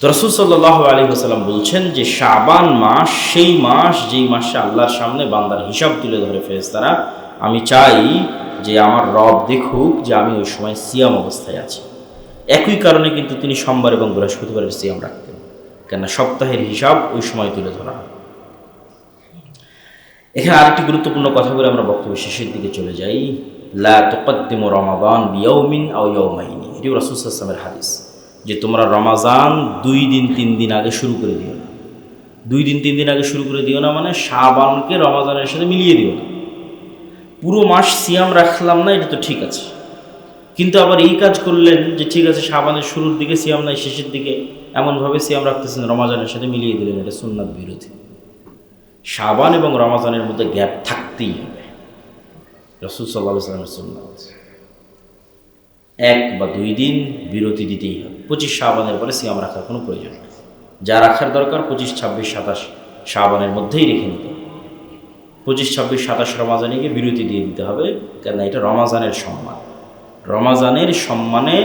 তো রসুল সাল্লাহ আলী সাল্লাম বলছেন যে শাবান মাস, সেই মাস যেই মাসে আল্লাহর সামনে বান্দার হিসাব তুলে ধরে ফেরেস্তারা আমি চাই যে আমার রব দেখুক যে আমি ওই সময় সিয়াম অবস্থায় আছি। একই কারণে কিন্তু তিনি সোমবার এবং বৃহস্পতিবারের সিয়াম রাখতেন, কেননা সপ্তাহের হিসাব ওই সময় তুলে ধরা হয়। এখানে আরেকটি গুরুত্বপূর্ণ কথা বলে আমরা বক্তব্য শেষের দিকে চলে যাই। লা তোকদ্দিম রমাদান বিয়ৌমিন আও ইয়ৌমাইনি এটিও রাসুসাল্লামের হাদিস। যে তোমরা রমাজান দুই দিন, তিন দিন আগে শুরু করে দিও না। দুই দিন, তিন দিন আগে শুরু করে দিও না মানে শাবানকে রমাজানের সাথে মিলিয়ে দিও না। পুরো মাস সিয়াম রাখলাম না, এটা তো ঠিক আছে। কিন্তু আবার এই কাজ করলেন যে ঠিক আছে, শাবানের শুরুর দিকে সিয়াম নাই, শেষের দিকে এমনভাবে সিয়াম রাখতেছেন, রমাজানের সাথে মিলিয়ে দিলেন, এটা সুন্নাত বিরোধী। শাবান এবং রমাজানের মধ্যে গ্যাপ থাকতেই হবে। রসুল সাল্লাহ সাল্লামের সুন্নাত। এক বা দুই দিন বিরতি দিতেই হবে। পঁচিশ শাবানের পরে সিয়াম রাখার কোনো প্রয়োজন নেই। যা রাখার দরকার পঁচিশ, ছাব্বিশ, সাতাশ শাবানের মধ্যেই রেখে নিতে পঁচিশ, ছাব্বিশ, সাতাশ রমাজানে গিয়ে বিরতি দিয়ে দিতে হবে কেন এটা রমাজানের সম্মান। রমাজানের সম্মানে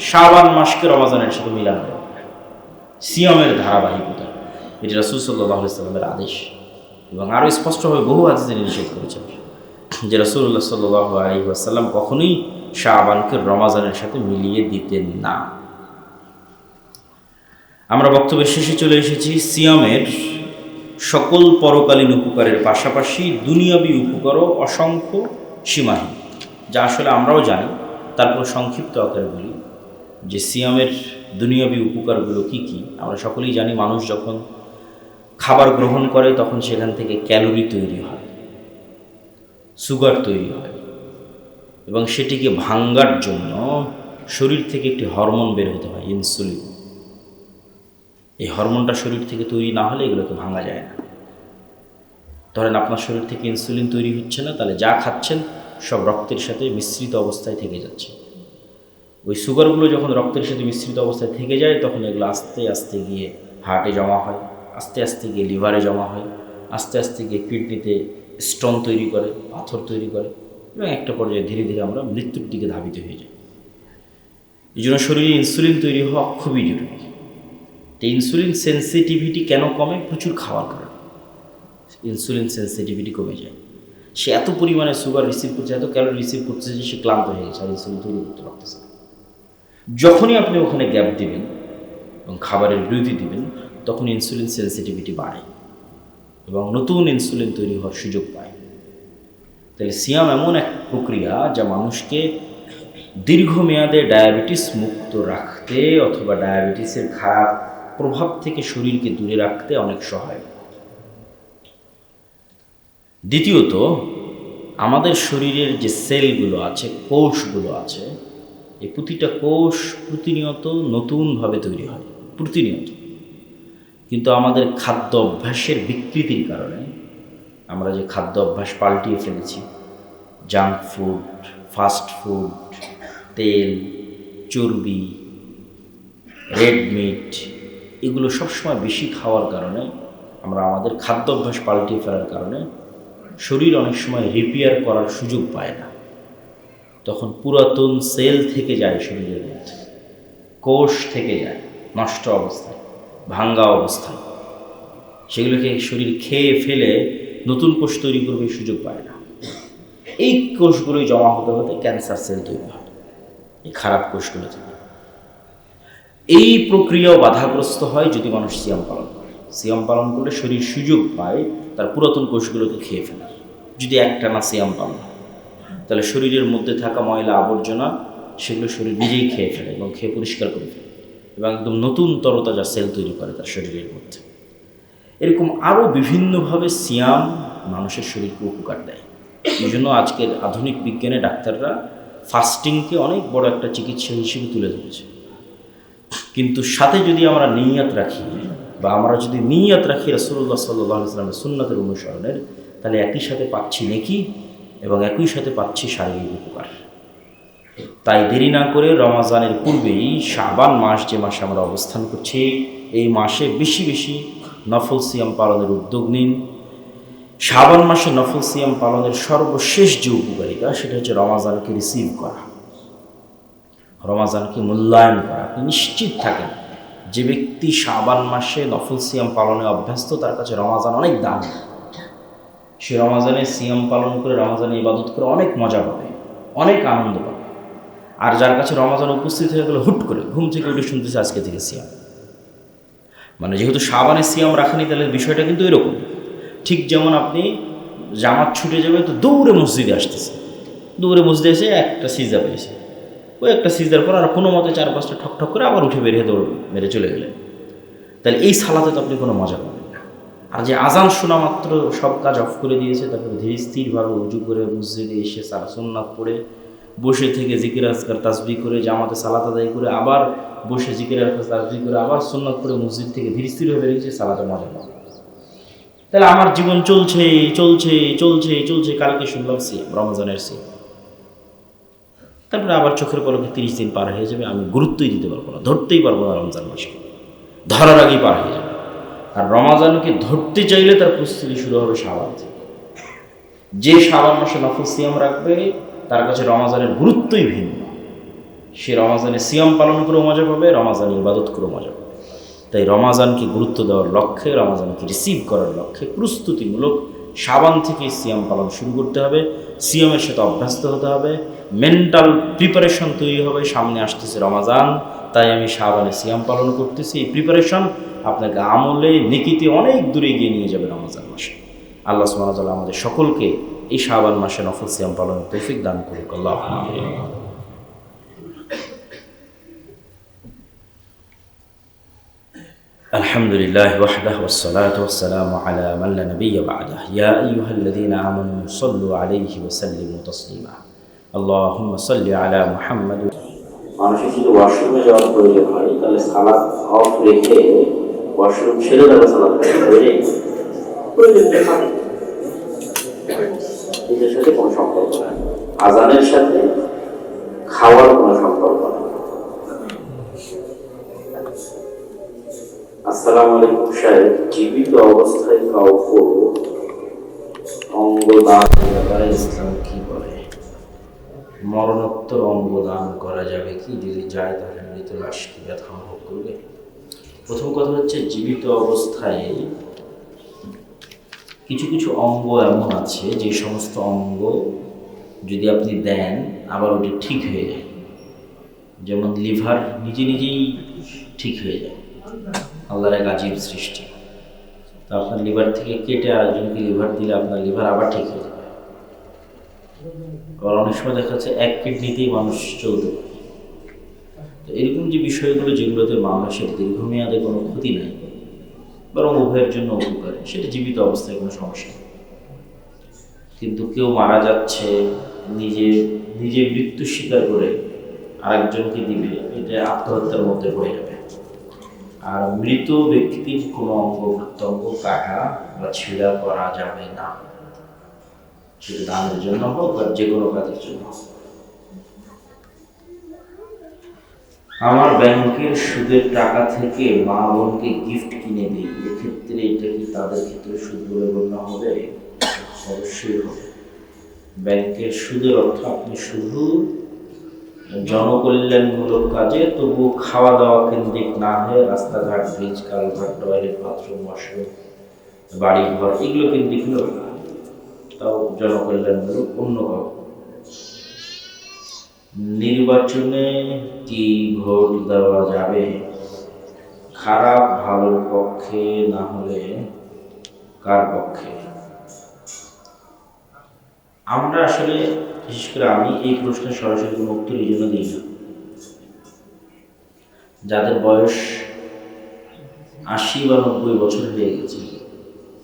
শাবান মাসকে রমাজানের সাথে মিলানো সিয়ামের ধারাবাহিকতা, এটি রসুল সাল্লাহ সাল্লামের আদেশ। এবং আরও স্পষ্টভাবে বহু তিনি নিষেধ করেছেন যে রসুল্লাহ সাল্লাহ আলী আসাল্লাম কখনোই শাহবানকে রমাজানের সাথে মিলিয়ে দিতেন না। আমরা বক্তব্যের শেষে চলে এসেছি। সিয়ামের সকল পরকালীন উপকারের পাশাপাশি দুনিয়াবী উপকারও অসংখ্য সীমাহীন, যা আসলে আমরাও জানি তারপর সংক্ষিপ্ত আকারে বলি। যে সিয়ামের দুনিয়াবী উপকারগুলো কি কি, আমরা সকলেই জানি, মানুষ যখন খাবার গ্রহণ করে, তখন সেখান থেকে ক্যালোরি তৈরি হয়, সুগার তৈরি হয়, এবং সেটিকে ভাঙ্গার জন্য শরীর থেকে একটি হরমোন বের হতে হয়, ইনসুলিন। এই হরমোনটা শরীর থেকে তৈরি না হলে এগুলোকে ভাঙা যায় না। ধরেন আপনার শরীর থেকে ইনসুলিন তৈরি হচ্ছে না, তাহলে যা খাচ্ছেন সব রক্তের সাথে মিশ্রিত অবস্থায় থেকে যাচ্ছে। ওই সুগারগুলো যখন রক্তের সাথে মিশ্রিত অবস্থায় থেকে যায়, তখন এগুলো আস্তে আস্তে গিয়ে হার্টে জমা হয়, আস্তে আস্তে গিয়ে লিভারে জমা হয়, আস্তে আস্তে গিয়ে কিডনিতে স্টোন তৈরি করে, পাথর তৈরি করে এবং একটা পর্যায়ে ধীরে ধীরে আমরা মৃত্যুর দিকে ধাবিত হয়ে যাই। এই জন্য শরীরে ইনসুলিন তৈরি হওয়া খুবই জরুরি। তো ইনসুলিন সেন্সিটিভিটি কেন কমে? প্রচুর খাওয়ার কারণে ইনসুলিন সেন্সিটিভিটি কমে যায়। সে এত পরিমাণে সুগার রিসিভ করছে, এত ক্যালোরি রিসিভ করছে যে সে ক্লান্ত হয়ে গেছে, আর ইনসুলিন তৈরি করতে পারতেছে যখনই আপনি ওখানে গ্যাপ দিবেন এবং খাবারের বিরতি দিবেন, তখন ইনসুলিন সেন্সিটিভিটি বাড়ে এবং নতুন ইনসুলিন তৈরি হওয়ার সুযোগ পায়। তাহলে সিয়াম এমন এক প্রক্রিয়া যা মানুষকে দীর্ঘমেয়াদে ডায়াবেটিস মুক্ত রাখতে অথবা ডায়াবেটিসের খারাপ প্রভাব থেকে শরীরকে দূরে রাখতে অনেক সহায় দ্বিতীয়ত, আমাদের শরীরের যে সেলগুলো আছে, কোষগুলো আছে, এই প্রতিটা কোষ প্রতিনিয়ত নতুনভাবে তৈরি হয়, প্রতিনিয়ত। কিন্তু আমাদের খাদ্য অভ্যাসের বিকৃতির কারণে আমরা যে খাদ্য অভ্যাস পাল্টিয়ে ফেলেছি, জাঙ্ক ফুড, ফাস্ট ফুড, তেল, চর্বি, রেড মিট এগুলো সবসময় বেশি খাওয়ার কারণে, আমরা আমাদের খাদ্য অভ্যাস পাল্টিয়ে ফেলার কারণে শরীর অনেক সময় রিপেয়ার করার সুযোগ পায় না। তখন পুরাতন সেল থেকে যায় শরীরের মধ্যে। কোষ থেকে যায়, নষ্ট অবস্থায়, ভাঙ্গা অবস্থায়। সেগুলোকে শরীর খেয়ে ফেলে নতুন কোষ তৈরি করবে সুযোগ পায় না। এই কোষগুলোই জমা হতে হতে ক্যান্সার সেল তৈরি হয়। এই খারাপ কোষগুলো থেকে। এই প্রক্রিয়াও বাধাগ্রস্ত হয় যদি মানুষ সিয়াম পালন করে। সিয়াম পালন করলে শরীর সুযোগ পায়, তার পুরাতন কোষগুলোকে খেয়ে ফেলার যদি একটানা সিয়াম পালন তাহলে শরীরের মধ্যে থাকা ময়লা, আবর্জনা, সেগুলো শরীর নিজেই খেয়ে ফেলে এবং খেয়ে পরিষ্কার করে ফেলে এবং একদম নতুন তরতাজা সেল তৈরি করে তার শরীরের মধ্যে। এরকম আরও বিভিন্নভাবে সিয়াম মানুষের শরীরকে উপকার দেয়। এই জন্য আজকের আধুনিক বিজ্ঞানে ডাক্তাররা ফাস্টিংকে অনেক বড় একটা চিকিৎসা হিসেবে তুলে ধরেছে। কিন্তু সাথে যদি আমরা নিয়াত রাখি বা আমরা যদি নিয়াত রাখি রসুল্লাহ সাল্লাহ ইসলামের সুন্নতের অনুসরণের, তাহলে একই সাথে পাচ্ছি নেকি এবং একই সাথে পাচ্ছি শারীরিক উপকার। তাই দেরি না করে রমাজানের পূর্বেই শাবান মাস যে মাসে আমরা অবস্থান করছি, এই মাসে বেশি বেশি নফল সিয়াম পালনের উদ্যোগ নিন। শাবান মাসে নফল সিয়াম পালনের সর্বশেষ যে উপকারিতা, সেটা হচ্ছে রমাজানকে রিসিভ করা। রমাজানকে মূল্যায়ন করা। আপনি নিশ্চিত থাকেন, যে ব্যক্তি শাবান মাসে নফল সিয়াম পালনে অভ্যস্ত, তার কাছে রমাজান অনেক দাম সে রমাজানে সিয়াম পালন করে, রমাজানে ইবাদত করে অনেক মজা পাবে, অনেক আনন্দ পাবে। আর যার কাছে রমাজান উপস্থিত হয়ে গেলে, হুট করে ঘুম থেকে উঠে শুনতেছে আজকে থেকে সিয়াম। মানে যেহেতু সাবানে সিয়াম রাখেনি, তাহলে বিষয়টা কিন্তু এরকম। ঠিক যেমন আপনি জামাত ছুটে যাবে তো দৌড়ে মসজিদে আসতেছে। দৌড়ে মসজিদে এসে একটা সিজা পেয়েছে। ওই একটা সিজার পর আর কোনো মতে চার পাঁচটা ঠক ঠক করে আবার উঠে বেরিয়ে দৌড় মেরে চলে গেলেন। তাহলে এই সালাতে তো আপনি কোনো মজা পাবেন না। আর যে আজান শোনা মাত্র সব কাজ অফ করে দিয়েছে, তারপরে ধীরে স্থিরভাবে উজু করে মসজিদে এসে সারা সুন্নাত পড়ে, বসে থেকে জিকির, আজকার তাসবি করে, জামাতে সালাত আদায় করে, আবার বসে জিকির, আজকার তাসবি করে, আবার সুন্নাত করে মসজিদ থেকে ধীরে হয়ে বেরিয়েছে, সালাতে মজা পাবে তাহলে আমার জীবন চলছে চলছে চলছে চলছে, কালকে শুনলাম সে রমজানের সে তারপরে আবার চোখের পলকে তিরিশ দিন পার হয়ে যাবে, আমি গুরুত্বই দিতে পারব না, ধরতেই পারব না রমজান মাসকে ধরার আগেই পার হয়ে যাবে। আর রমাজানকে ধরতে চাইলে তার প্রস্তুতি শুরু হবে সাবান যে সাবান মাসে নফল সিয়াম রাখবে, তার কাছে রমাজানের গুরুত্বই ভিন্ন। সে রমাজানে সিয়াম পালন করে মজা পাবে, রমাজানে ইবাদত করে মজা পাবে। তাই রমাজানকে গুরুত্ব দেওয়ার লক্ষ্যে, রমাজানকে রিসিভ করার লক্ষ্যে প্রস্তুতিমূলক সাবান থেকে সিয়াম পালন শুরু করতে হবে। সিয়ামের সাথে অভ্যস্ত হতে হবে। মেন্টাল প্রিপারেশন তৈরি হবে। সামনে আসতেছে রমাজান। তাই আমি সাবানে সিয়াম পালন করতেছি। এই প্রিপারেশন আপনাকে আমলে, নেকিতে অনেক দূরে এগিয়ে নিয়ে যাবে রমাজান মাসে। আল্লাহ সুবহানাহু আমাদের সকলকে এই শাবান মাসে নফল সিয়াম পালনের তৌফিক দান করুক। আল্লাহ الحمد لله وحده والصلاة والسلام على من لا نبي بعده يا أيها الذين آمنوا صلوا عليه وسلموا تسليما اللهم صل على محمد মানুষের যদি ওয়াশরুমে যাওয়ার প্রয়োজন হয় তাহলে সালাদ অফ রেখে ওয়াশরুম ছেড়ে দেবে সালাদ প্রয়োজন প্রয়োজন নেই এটার সাথে কোনো সম্পর্ক নেই আজানের সাথে খাওয়ার কোনো সম্পর্ক নেই আসসালামু আলাইকুম, সাহেব। জীবিত অবস্থায় কাউকে অঙ্গ দান ব্যাপারে ইসলাম কি বলে? মরণোত্তর অঙ্গ দান করা যাবে কি? যদি যায় তাহলে মৃত লাশ কি ব্যথা অনুভব করবে? প্রথম কথা হচ্ছে, জীবিত অবস্থায় কিছু কিছু অঙ্গ এমন আছে, যে সমস্ত অঙ্গ যদি আপনি দেন, আবার ওটি ঠিক হয়ে যায়। যেমন লিভার নিজে নিজেই ঠিক হয়ে যায়। আল্লাহর এক আজীব সৃষ্টি। তো আপনার লিভার থেকে কেটে আরেকজনকে লিভার দিলে আপনার লিভার আবার ঠিক হয়ে যাবে। আবার অনেক সময় দেখা যাচ্ছে এক কিডনিতেই মানুষ চলতে পারে তো এরকম যে বিষয়গুলো যেগুলোতে মানুষের দীর্ঘমেয়াদে কোনো ক্ষতি নাই, বরং উভয়ের জন্য উপকারী, সেটা জীবিত অবস্থায় কোনো সমস্যা নেই। কিন্তু কেউ মারা যাচ্ছে, নিজে নিজে মৃত্যু স্বীকার করে আরেকজনকে দিবে, এটা আত্মহত্যার মধ্যে পড়ে যাবে। আর মৃত ব্যক্তির কোনো অঙ্গ কাটা বা ছিঁড়া করা যাবে না। সেটা দানের জন্য হোক আর যে কোনো কাজের জন্য আমার ব্যাংকের সুদের টাকা থেকে মা বোনকে গিফট কিনে দিই। এক্ষেত্রে এটা কি তাদের ক্ষেত্রে সুদ বলে গণ্য হবে? অবশ্যই হবে। ব্যাংকের সুদের অর্থ আপনি শুধু জনকল্যাণমূলক কাজে, তবু খাওয়া দাওয়া কেন্দ্রিক না হয়ে রাস্তাঘাট bridge culvert toilet, bathroom, washroom বাড়ি ঘর এগুলো কেন্দ্রিক হলো তাও জনকল্যাণমূলক অন্য নির্বাচনে কি ভোট দেওয়া যাবে? খারাপ, ভালোর পক্ষে না হলে কার পক্ষে? আমরা আসলে বিশেষ করে আমি এই প্রশ্নের সরাসরি কোনো উত্তর এই জন্য দিই না। যাদের বয়স আশি বা নব্বই বছর হয়ে গেছে,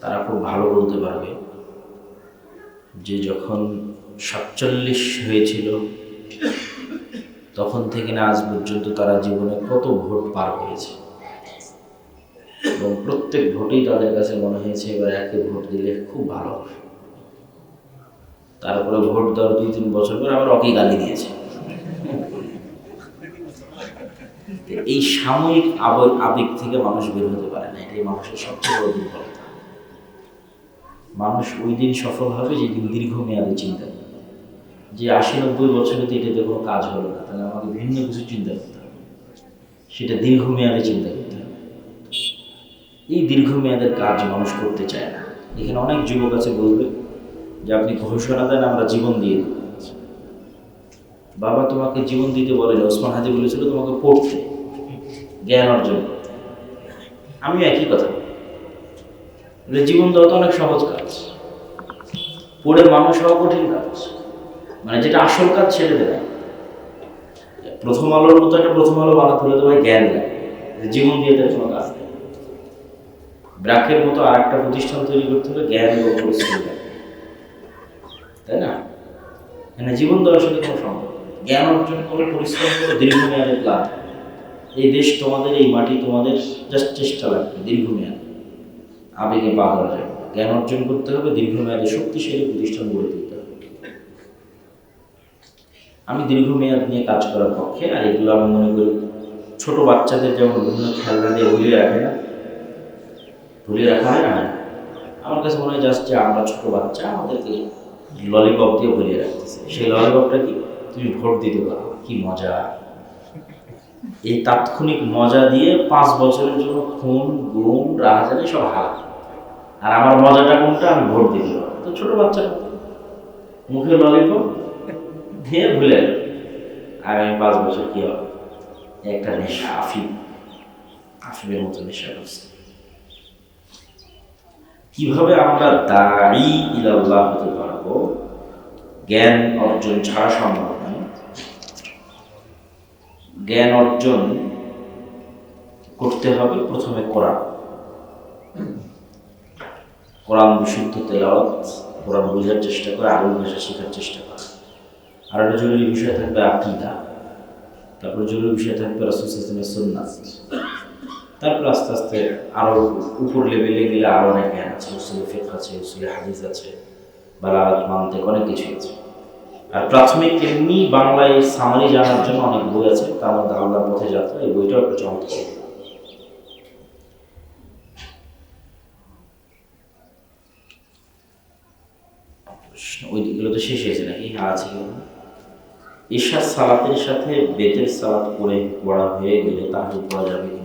তারা খুব ভালো বলতে পারবে যে যখন সাতচল্লিশ হয়েছিল, তখন থেকে না আজ পর্যন্ত তারা জীবনে কত ভোট পার হয়েছে। এবং প্রত্যেক ভোটেই তাদের কাছে মনে হয়েছে এবার একে ভোট দিলে খুব ভালো হবে। তারপরে ভোট দেওয়ার দুই তিন বছর পরে আবার অকে গালি দিয়েছে। এই সাময়িক আবেগ আবেগ থেকে মানুষ বের হতে পারে না, এটাই মানুষের সবচেয়ে বড় দুর্বলতা। মানুষ ওই দিন সফল হবে যেদিন দীর্ঘমেয়াদে চিন্তা করবে। যে আশি নব্বই বছরে তো এটাতে কোনো কাজ হলো না, তাহলে আমাকে ভিন্ন কিছু চিন্তা করতে হবে। সেটা দীর্ঘমেয়াদে চিন্তা করতে হবে। এই দীর্ঘমেয়াদের কাজ মানুষ করতে চায় না। এখানে অনেক যুবক আছে বলবে যে আপনি ঘোষণা দেন, আমরা জীবন দিয়ে বাবা তোমাকে জীবন দিতে বলেন ওসমান হাজি বলেছিল তোমাকে পড়তে, জ্ঞান অর্জন। আমি একই কথা। বলি। বলে জীবন দেওয়া তো অনেক সহজ কাজ। পড়ে মানুষ হওয়া কঠিন কাজ। মানে যেটা আসল কাজ ছেড়ে দেবে। প্রথম আলোর মতো একটা প্রথম আলো বানাতে হলে তোমায় জ্ঞান দেয়। জীবন দিয়ে তার কোনো কাজ ব্রাকের মতো আর একটা প্রতিষ্ঠান তৈরি করতে হলে জ্ঞান এবং পরিশ্রম তাই না? এখানে জীবন দেওয়ার সাথে কোনো সম্ভব জ্ঞান অর্জন করে পরিশ্রম করে দীর্ঘমেয়াদে প্ল্যান এই দেশ তোমাদের, এই মাটি তোমাদের জাস্ট চেষ্টা লাগবে, দীর্ঘমেয়াদে। আবেগে পা করা যাবে জ্ঞান অর্জন করতে হবে, দীর্ঘমেয়াদে শক্তিশালী প্রতিষ্ঠান গড়ে তুলতে হবে। আমি দীর্ঘমেয়াদ নিয়ে কাজ করার পক্ষে, আর এগুলো আমি মনে করি ছোট বাচ্চাদের যেমন বিভিন্ন খেলনা দিয়ে ভুলিয়ে রাখে না। ভুলিয়ে রাখা হয় না? আমার কাছে মনে হয় জাস্ট যে আমরা ছোট বাচ্চা, আমাদেরকে ললিপপ দিয়ে ভুলিয়ে রাখতেছে। সেই ললিপপটা কি? তুমি ভোট দিতে পারো। কি মজা। এই তাৎক্ষণিক মজা দিয়ে পাঁচ বছরের জন্য খুন, গুম রাহাজানি সব হার আর আমার মজাটা কোনটা? আমি ভোট দিতে পারব। তো ছোট বাচ্চা মুখে ললিপপ দিয়ে ভুলে আগামী পাঁচ বছর কি হবে? একটা নেশা, আফিম। আফিমের মতো নেশা করছে। কীভাবে আমরা দাঁড়ি ইলাল্লাহ হতে পারব? জ্ঞান অর্জন ছাড়া সম্ভব নয়। জ্ঞান অর্জন করতে হবে প্রথমে কোরআন। কোরআন বিশুদ্ধ তেলাওয়াত, কোরআন বোঝার চেষ্টা করে, আরবি ভাষা শেখার চেষ্টা করে। আর একটা জরুরি বিষয় থাকবে আকিদা। তারপর জরুরি বিষয় থাকবে রাসুল ইসলামের সুন্নাত। তারপর আস্তে আস্তে আরও উপর লেভেলে গেলে আরও অনেক জ্ঞান আছে উসুলে ফেক আছে উসুলে হাদিস আছে, বালাগাত মানতেক অনেক কিছু আছে। আর প্রাথমিক এমনি বাংলায় সামারি জানার জন্য অনেক বই আছে, তার মধ্যে আল্লাহর পথে যাত্রা, এই বইটাও একটা চমৎকার। ওইগুলো তো শেষ হয়েছে নাকি? আর আছে কি? ঈশার সালাতের সাথে বেতের সালাত করে পড়া হয়ে গেলে তাহলে পড়া যাবে যাবে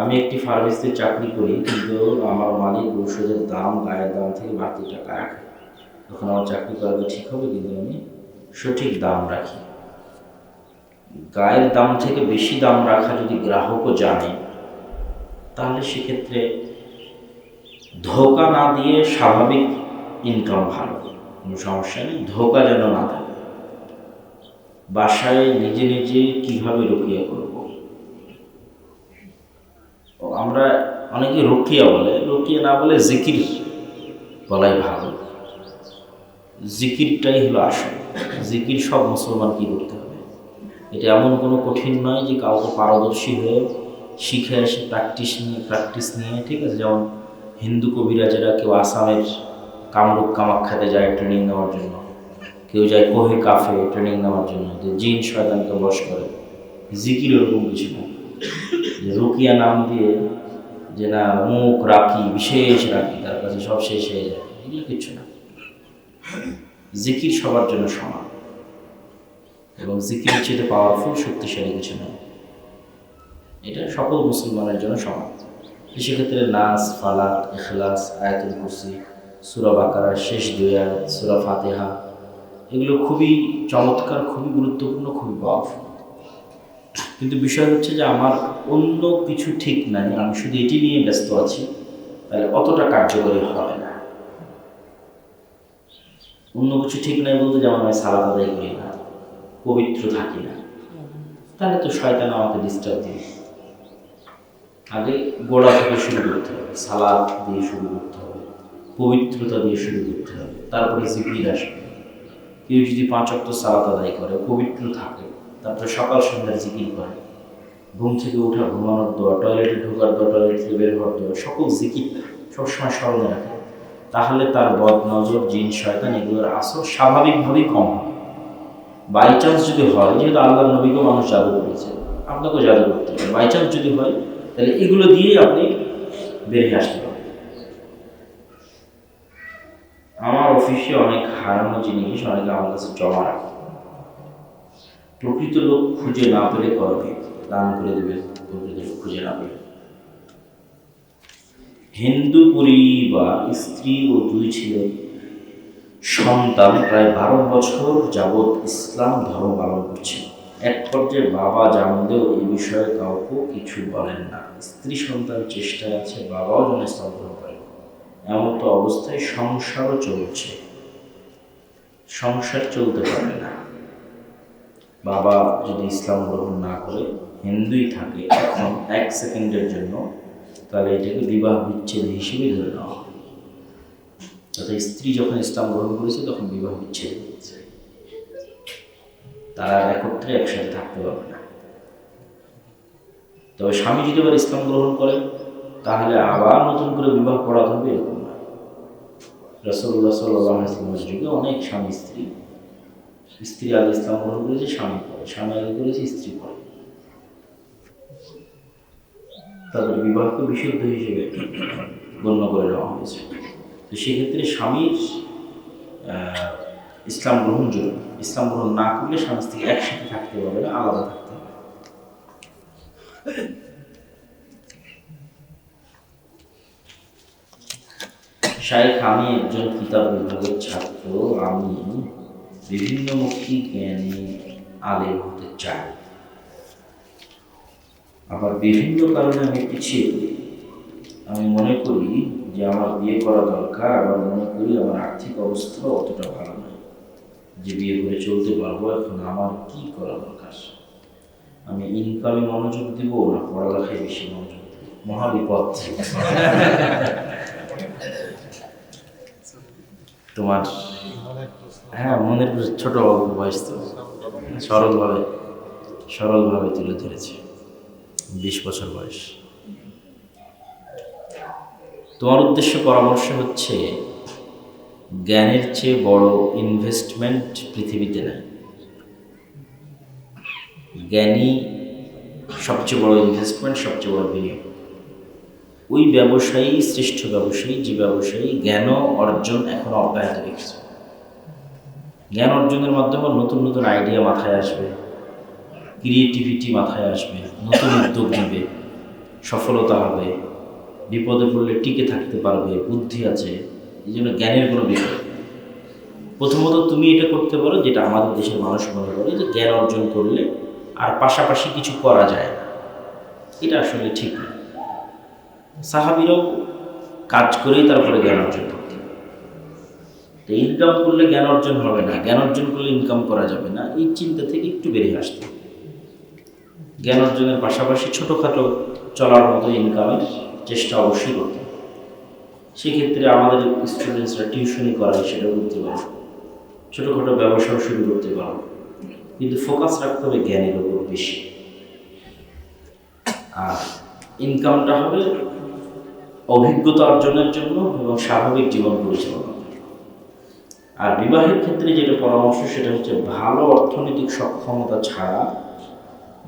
আমি একটি ফার্মেসিতে চাকরি করি, কিন্তু আমার মালিক ঔষধের দাম, গায়ের দাম থেকে বাড়তি টাকা রাখে তখন আমার চাকরি করাটা ঠিক হবে, কিন্তু আমি সঠিক দাম রাখি। গায়ের দাম থেকে বেশি দাম রাখা যদি গ্রাহকও জানে, তাহলে সেক্ষেত্রে ধোকা না দিয়ে স্বাভাবিক ইনকাম ভালো। কোনো সমস্যা নেই, ধোকা যেন না থাকে। বাসায় নিজে নিজে কীভাবে রুকিয়া করব? ও, আমরা অনেকে রুকিয়া বলে রুকিয়া না বলে জিকির বলাই ভালো। জিকিরটাই হলো আসল। জিকির সব মুসলমান কি করতে হবে। এটা এমন কোনো কঠিন নয় যে কাউকে পারদর্শী হয়ে শিখে এসে প্র্যাকটিস নিয়ে প্র্যাকটিস নিয়ে ঠিক আছে? যেমন হিন্দু কবিরাজেরা কেউ আসামের কামরূপ কামাখ্যাতে যায় ট্রেনিং নেওয়ার জন্য। কেউ যায় কোহে কাফে ট্রেনিং নেওয়ার জন্য। যে জিন শয়তানকে বশ করে। জিকির ওরকম কিছু না। যে রুকিয়া নাম দিয়ে যে না, মুখ রাখি, বিশেষ রাখি, তার কাছে সব শেষ হয়ে যায়। এগুলো কিচ্ছু না। জিকির সবার জন্য সমান। এবং জিকির চেয়ে পাওয়ারফুল শক্তিশালী কিছু নয় এটা সকল মুসলমানের জন্য সমান। সেক্ষেত্রে নাস, ফালাক এখলাস আয়াতুল কুরসি, সুরা বাকারার শেষ আয়াত, সুরা ফাতেহা, এগুলো খুবই চমৎকার, খুবই গুরুত্বপূর্ণ, খুবই পাওয়ারফুল কিন্তু বিষয় হচ্ছে যে আমার অন্য কিছু ঠিক নাই, আমি শুধু এটি নিয়ে ব্যস্ত আছি, তাহলে অতটা কার্যকরী হবে না। অন্য কিছু ঠিক নাই বলতে যেমন আমি সালাদ আদায় করি না, পবিত্র থাকি না, তাহলে তো শয়তান আমাকে ডিস্টার্ব দিবে। আগে গোড়া থেকে শুরু করতে হবে সালাদ দিয়ে শুরু করতে হবে, পবিত্রতা দিয়ে শুরু করতে হবে, তারপরে জিকির আসবে। কেউ যদি পাঁচ অক্ট সালাত আদায় করে, পবিত্র থাকে তারপরে সকাল সন্ধ্যার জিকির করে। ঘুম থেকে ওঠা ঘুমানোর দোয়া, টয়লেটে ঢোকার দোয়া, টয়লেট থেকে বের হওয়ার দোয়া, সকল জিকির সবসময় স্মরণে রাখে। তাহলে তার বদ নজর জিন, শয়তান এগুলোর আসর স্বাভাবিকভাবেই কম হয়। বাই চান্স যদি হয়, যেহেতু আল্লাহ নবীকেও মানুষ জাদু করেছে, আপনাকেও জাদু করতে হবে। বাই চান্স যদি হয়, তাহলে এগুলো দিয়েই আপনি বেরিয়ে আসতে পারবেন। আমার অফিসে অনেক হারানো জিনিস, অনেকে আমার কাছে জমা রাখে। প্রকৃত লোক খুঁজে না পেলে করবে। দান করে দেবে, প্রকৃত লোক খুঁজে না পেলে। হিন্দু পরিবার স্ত্রী ও দুই ছেলে, সন্তান প্রায় বারো বছর যাবৎ ইসলাম ধর্ম পালন করছে। এক পর্যায়ে বাবা জানলেও এই বিষয়ে কাউকে কিছু বলেন না। স্ত্রী সন্তান চেষ্টায় আছে, বাবাও যেন ইসলাম গ্রহণ করে। এমন তো অবস্থায় সংসারও চলছে। সংসার চলতে পারে না। বাবা যদি ইসলাম গ্রহণ না করে, হিন্দুই থাকে এখন এক সেকেন্ডের জন্য তাহলে এটাকে বিবাহ বিচ্ছেদ হিসেবে ধরে নেওয়া অর্থাৎ স্ত্রী যখন ইসলাম গ্রহণ করেছে, তখন বিবাহ বিচ্ছেদ হয়েছে তারা একত্রে একসাথে থাকতে পারবে না। তবে স্বামী যদি আবার ইসলাম গ্রহণ করে, তাহলে আবার নতুন করে বিবাহ করা হবে, এরকম না। রসল্লা সাল্লাহ ইসলামের যুগে অনেক স্বামী স্ত্রী স্ত্রী আগে ইসলাম গ্রহণ করেছে, স্বামী পরে। স্বামী আগে করেছে, স্ত্রী পরে। তাদের বিবাহকে বিশুদ্ধ হিসেবে গণ্য করে নেওয়া হয়েছে। তো সেক্ষেত্রে স্বামীর ইসলাম গ্রহণ জরুরি। ইসলাম গ্রহণ না করলে স্বামী স্ত্রী একসাথে থাকতে পারবে না, আলাদা থাকতে হবে শায়েখ আমি একজন কিতাব বিভাগের ছাত্র, আমি বিভিন্নমুখী জ্ঞানী আলেম হতে চাই আবার বিভিন্ন কারণে আমি পিছিয়ে আমি মনে করি যে আমার বিয়ে করা দরকার আবার মনে করি আমার আর্থিক অবস্থা অতটা ভালো নয়। যে বিয়ে করে চলতে পারব এখন আমার কি করা দরকার? আমি ইনকামে মনোযোগ দিব না পড়ালেখায় বেশি মনোযোগ দিব? মহাবিপদ। তোমার হ্যাঁ মনের ছোট বয়স তো। সরলভাবে সরলভাবে তুলে ধরেছে। বিশ বছর বয়স। তোমার উদ্দেশ্য পরামর্শ হচ্ছে, জ্ঞানের চেয়ে বড় ইনভেস্টমেন্ট পৃথিবীতে নেই জ্ঞানী সবচেয়ে বড় ইনভেস্টমেন্ট সবচেয়ে বড় বিনিয়োগ। ওই ব্যবসায়ী, শ্রেষ্ঠ ব্যবসায়ী, যে ব্যবসায়ী জ্ঞান অর্জন এখন অব্যাহত রেখেছে। জ্ঞান অর্জনের মাধ্যমে নতুন নতুন আইডিয়া মাথায় আসবে ক্রিয়েটিভিটি মাথায় আসবে, নতুন উদ্যোগ নেবে, সফলতা হবে, বিপদে পড়লে টিকে থাকতে পারবে, বুদ্ধি আছে, এই জন্য জ্ঞানের কোনো বিষয় প্রথমত তুমি এটা করতে পারো যেটা আমাদের দেশের মানুষ মনে করে যে জ্ঞান অর্জন করলে আর পাশাপাশি কিছু করা যায় না। এটা আসলে ঠিক না। সাহাবিরাও কাজ করেই তারপরে জ্ঞান অর্জন করতে তো ইনকাম করলে জ্ঞান অর্জন হবে না। জ্ঞান অর্জন করলে ইনকাম করা যাবে না। এই চিন্তা থেকে একটু বেরিয়ে আসতে জ্ঞান অর্জনের পাশাপাশি ছোটোখাটো চলার মতো ইনকামের চেষ্টা অবশ্যই করতে সেক্ষেত্রে আমাদের স্টুডেন্টসরা টিউশনি করায় সেটা করতে পারে। ছোটোখাটো ব্যবসাও শুরু করতে পারো। কিন্তু ফোকাস রাখতে হবে জ্ঞানের উপর বেশি। আর ইনকামটা হবে অভিজ্ঞতা অর্জনের জন্য এবং স্বাভাবিক জীবন পরিচালনার জন্য আর বিবাহের ক্ষেত্রে যেটা পরামর্শ, সেটা হচ্ছে ভালো অর্থনৈতিক সক্ষমতা ছাড়া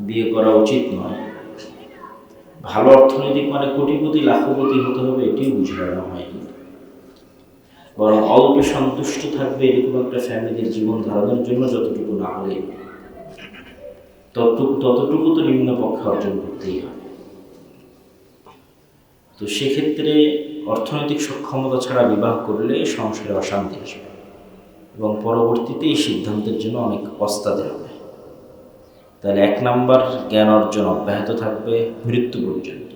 বিয়ে করা উচিত নয়। ভালো অর্থনৈতিক মানে কোটিপতি, লাখপতি হতে হবে, এটিও বুঝানো হয়নি। বরং অল্প সন্তুষ্ট থাকবে এরকম একটা ফ্যামিলির জীবন ধারণের জন্য যতটুকু না হলে ততটুকু ততটুকু তো নিম্ন পক্ষে অর্জন করতেই হবে তো সেক্ষেত্রে অর্থনৈতিক সক্ষমতা ছাড়া বিবাহ করলে সংসারে অশান্তি আসবে। এবং পরবর্তীতে এই সিদ্ধান্তের জন্য অনেক পস্তাতে হবে। তাহলে এক নাম্বার, জ্ঞান অর্জন অব্যাহত থাকবে মৃত্যু পর্যন্ত।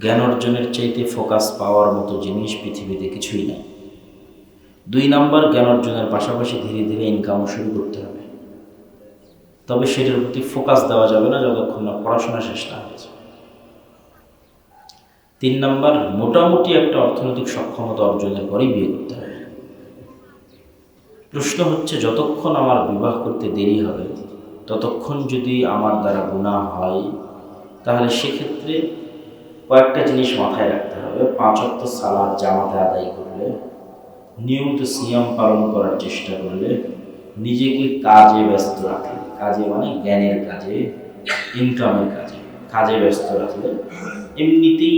জ্ঞান অর্জনের চাইতে ফোকাস পাওয়ার মতো জিনিস পৃথিবীতে কিছুই নেই। দুই নাম্বার, জ্ঞান অর্জনের পাশাপাশি ধীরে ধীরে ইনকামও শুরু করতে হবে। তবে সেটার প্রতি ফোকাস দেওয়া যাবে না, যতক্ষণ না পড়াশোনা শেষ না হয়েছে তিন নাম্বার, মোটামুটি একটা অর্থনৈতিক সক্ষমতা অর্জনের পরেই বিয়ে করতে হবে প্রশ্ন হচ্ছে, যতক্ষণ আমার বিবাহ করতে দেরি হবে, ততক্ষণ যদি আমার দ্বারা গুণা হয়, তাহলে সেক্ষেত্রে কয়েকটা জিনিস মাথায় রাখতে হবে। পাঁচ অক্ট সালাদ জামাতে আদায় করলে, নিয়মিত সিয়াম পালন করার চেষ্টা করলে নিজেকে কাজে ব্যস্ত রাখলে কাজে মানে জ্ঞানের কাজে ইনকামের কাজে। কাজে ব্যস্ত রাখলে এমনিতেই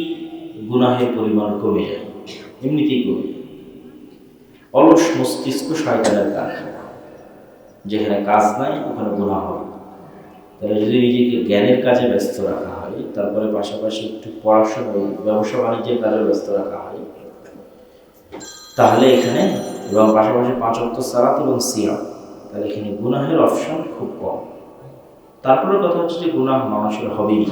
গুনাহের পরিমাণ কমে যায়। এমনিতেই কমে যায়। অলস মস্তিষ্ক শয়তানের কাজ। যেখানে কাজ নাই, ওখানে গুণা হবে তাহলে যদি নিজেকে জ্ঞানের কাজে ব্যস্ত রাখা হয়, তারপরে পাশাপাশি একটু পড়াশোনা ব্যবসা বাণিজ্যের কাজে ব্যস্ত রাখা হয়, তাহলে এখানে এবং পাশাপাশি পাঁচ অক্ট সালাত এবং সিয়াম, তাহলে এখানে গুনাহের অপশন খুব কম। তারপরে কথা হচ্ছে যে গুনাহ মানুষের হবেই।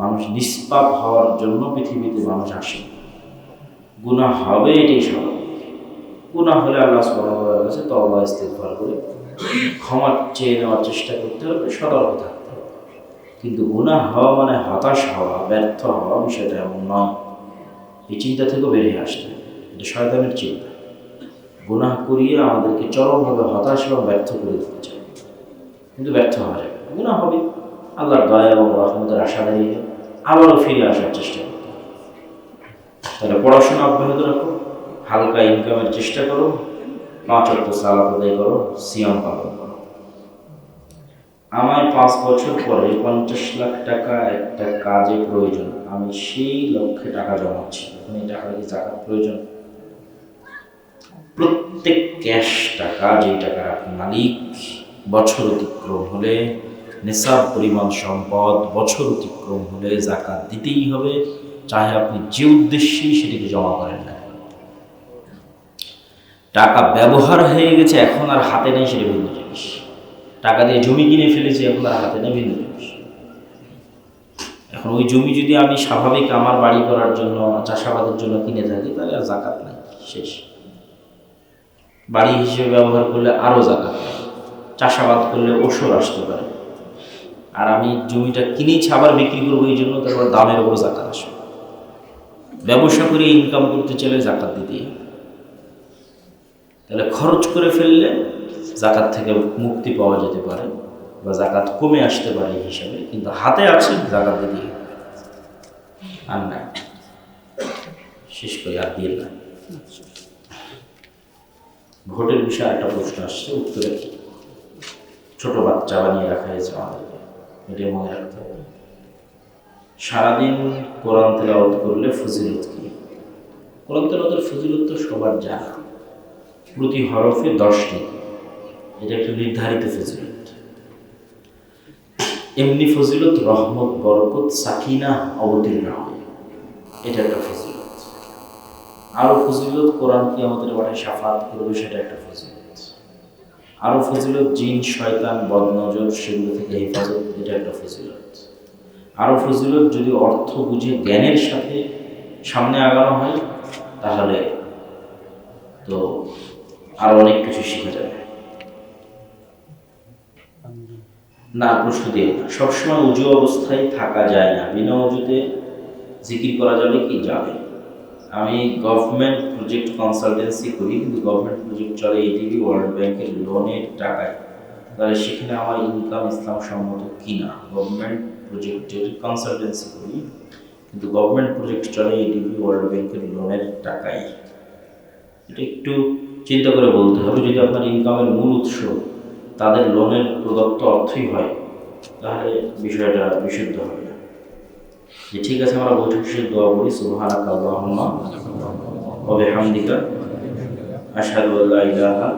মানুষ নিষ্পাপ হওয়ার জন্য পৃথিবীতে মানুষ আসে। গুনাহ হবে এটাই স্বাভাবিক গুনাহ হলে আল্লাহ সুবহানাহু কাছে তওবা, ইস্তেগফার করে ক্ষমা চেয়ে নেওয়ার চেষ্টা করতে হবে, সতর্ক থাকতে হবে। কিন্তু গুনাহ হওয়া মানে হতাশ হওয়া, ব্যর্থ হওয়া বিষয়টা এমন নয়। এই চিন্তা থেকেও বেরিয়ে আসতে হবে। শয়তানের চিন্তা। গুনাহ করিয়ে আমাদেরকে চরমভাবে হতাশ এবং ব্যর্থ করে দিতে চায় কিন্তু ব্যর্থ হওয়া যাবে। গুনাহ হবে। আল্লাহর দয়া এবং রহমতের আশা দাঁড়িয়ে আবারও ফিরে আসার চেষ্টা করতে হবে। তাহলে পড়াশোনা অব্যাহত রাখো। হালকা ইনকামের চেষ্টা করো, পাঁচ অর্থ সালাত আদায় করো, সিয়াম পালন করো। আমার পাঁচ বছর পরে পঞ্চাশ লাখ টাকা একটা কাজে প্রয়োজন, আমি সেই লক্ষ্যে টাকা জমাচ্ছি। এখন এই টাকা কি টাকা প্রয়োজন? প্রত্যেক ক্যাশ টাকা যে টাকার আপনি মালিক, বছর অতিক্রম হলে নেশাব পরিমাণ সম্পদ বছর অতিক্রম হলে জাকাত দিতেই হবে। চাহে আপনি যে উদ্দেশ্যেই সেটিকে জমা করেন না। টাকা ব্যবহার হয়ে গেছে, এখন আর হাতে নেই সেটা ভিন্ন জিনিস। টাকা দিয়ে জমি কিনে ফেলেছি, এখন আর হাতে নেই ভিন্ন জিনিস। এখন ওই জমি যদি আমি স্বাভাবিক আমার বাড়ি করার জন্য চাষাবাদের জন্য কিনে থাকি, তাহলে আর জাকাত নাই, শেষ। বাড়ি হিসেবে ব্যবহার করলে আরও জাকাত চাষাবাদ করলে ওষুধ আসতে পারে। আর আমি জমিটা কিনেছি, আবার বিক্রি করব এই জন্য, তারপর দামের উপর জাকাত আসবে। ব্যবসা করে ইনকাম করতে চাইলে জাকাত দিতেই হবে। তাহলে খরচ করে ফেললে জাকাত থেকে মুক্তি পাওয়া যেতে পারে বা জাকাত কমে আসতে পারে হিসাবে, কিন্তু হাতে আছে জাকাত হবে আর না। শেষ করে আর দিয়ে না। ভোটের বিষয়ে একটা প্রশ্ন আসছে, উত্তরে ছোট বাচ্চা বানিয়ে রাখা হয়েছে আমাদেরকে। এটা মনে রাখতে হবে। সারাদিন কোরআন তেলাওয়াত করলে ফজিলত কি? কোরআন তেলাওয়াতের ফজিলত তো সবার জানা। প্রতি হরফে দশটি। এটা একটা নির্ধারিত ফজিলত। এমনি ফজিলত রহমত, বরকত, সাকিনা, অবতীর্ণ হয় এটা একটা ফজিলত। আরও ফজিলত কোরআন কি আমাদের বাড়ি সাফাত করবে, সেটা একটা ফজিলত। আরও ফজিলত জিন, শয়তান, বদনজর, সেগুলো থেকে হেফাজত, এটা একটা ফজিলত। আরও ফজিলত যদি অর্থ বুঝে জ্ঞানের সাথে সামনে আগানো হয়, তাহলে তো আরও অনেক কিছু শিখে যাবে। না, প্রশ্ন দিয়ে না। সবসময় উজু অবস্থায় থাকা যায় না। বিনা উজুতে জিকির করা যাবে কি? যাবে। আমি গভর্নমেন্ট প্রজেক্ট কনসালটেন্সি করি, কিন্তু গভর্নমেন্ট প্রজেক্ট চলে এটিভি ওয়ার্ল্ড ব্যাংকের লোনের টাকায়। তাহলে সেখানে আমার ইনকাম ইসলাম সম্মত কি না গভর্নমেন্ট প্রজেক্টের কনসালটেন্সি করি, কিন্তু গভর্নমেন্ট প্রজেক্ট চলে এটিভি ওয়ার্ল্ড ব্যাংকের লোনের টাকায়। এটা একটু চিন্তা করে বলতে হবে, যদি আপনার ইনকামের মূল উৎস তাদের লোনের প্রদত্ত অর্থই হয়, তাহলে বিষয়টা বিশুদ্ধ হবে না। যে ঠিক আছে, আমরা বৈঠক শেষে দোয়া করি সুহান বিহামদিকা, আশহাদু আল্লা ইলাহা